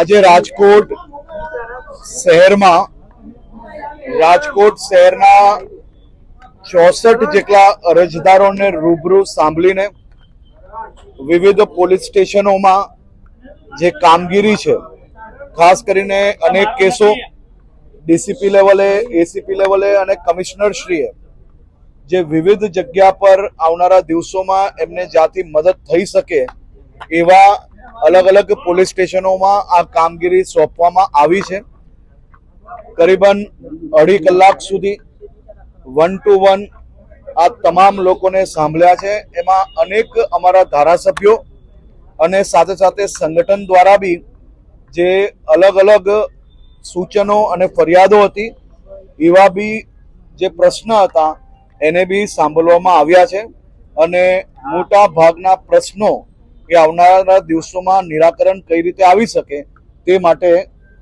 આજે રાજકોટ શહેરમાં, રાજકોટ શહેરના ચોસઠ જેટલા અરજદારોને રૂબરૂ સાંભળીને વિવિધ પોલીસ સ્ટેશનોમાં જે કામગીરી છે, ખાસ કરીને અનેક કેસો ડીસીપી લેવલે, એસીપી લેવલે અને કમિશનરશ્રીએ જે વિવિધ જગ્યા પર આવનારા દિવસોમાં એમને જ્યાંથી મદદ થઈ શકે એવા અલગ અલગ પોલીસ સ્ટેશનોમાં આ કામગીરી સોંપવામાં આવી છે. કરીબન અઢી કલાક સુધી વન ટુ વન આ તમામ લોકોને સાંભળ્યા છે. એમાં અનેક અમારા ધારાસભ્યો અને સાથે સાથે સંગઠન દ્વારા બી જે અલગ અલગ સૂચનો અને ફરિયાદો હતી, એવા બી જે પ્રશ્ન હતા, એને બી સાંભળવામાં આવ્યા છે. અને મોટા ભાગના પ્રશ્નો એ આવનારા દિવસોમાં નિરાકરણ કઈ રીતે આવી શકે તે માટે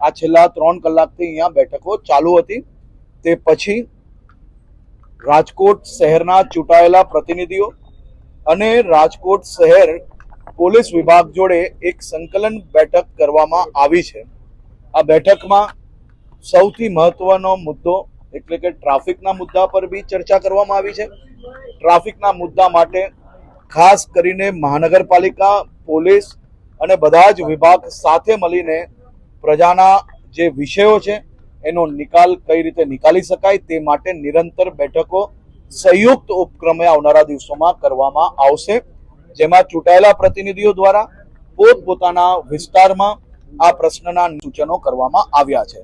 આ છેલ્લા ત્રણ કલાકથી અહીંયા બેઠકો ચાલુ હતી. તે પછી રાજકોટ શહેરના ચૂંટાયેલા પ્રતિનિધિઓ અને રાજકોટ શહેર પોલીસ વિભાગ જોડે એક સંકલન બેઠક કરવામાં આવી છે. આ બેઠકમાં સૌથી મહત્વનો મુદ્દો એટલે કે ટ્રાફિકના મુદ્દા પર બી ચર્ચા કરવામાં આવી છે. ટ્રાફિકના મુદ્દા માટે ખાસ કરીને મહાનગરપાલિકા, પોલીસ અને બધા જ વિભાગ સાથે મળીને પ્રજાના જે વિષયો છે, એનો નિકાલ કઈ રીતે નિકાલી શકાય તે માટે નિરંતર બેઠકો, સંયુક્ત ઉપક્રમે આવનારા દિવસોમાં કરવામાં આવશે. જેમાં ચૂંટાયેલા પ્રતિનિધિઓ દ્વારા પોતપોતાના વિસ્તારમાં આ પ્રશ્નના સૂચનો કરવામાં આવ્યા છે.